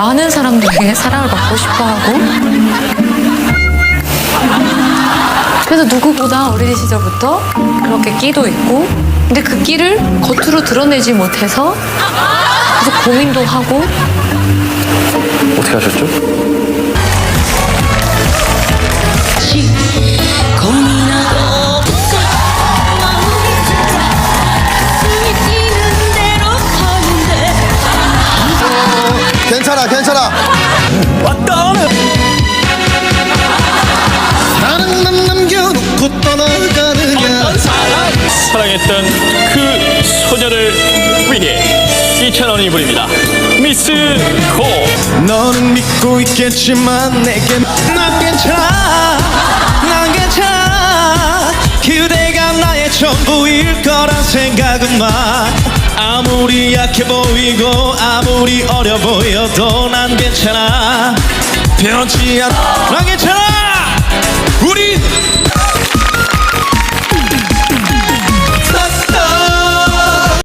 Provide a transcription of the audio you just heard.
많은 사람들에게 사랑을 받고 싶어하고 그래서 누구보다 어린이 시절부터 그렇게 끼도 있고 근데 그 끼를 겉으로 드러내지 못해서 계속 고민도 하고 어떻게 하셨죠? 괜찮아 괜찮아. 사랑만 남겨놓고 떠나가느냐. 사랑했던 그 소녀를 위해 이찬원이 부릅니다. 미스 코. 너는 믿고 있겠지만 내겐 난 괜찮아. 난 괜찮아. 그대가 나의 전부일 거란 생각은 마 아무리 약해 보이고 아무리 어려 보여도 난 괜찮아. 변치 않아. 난 괜찮아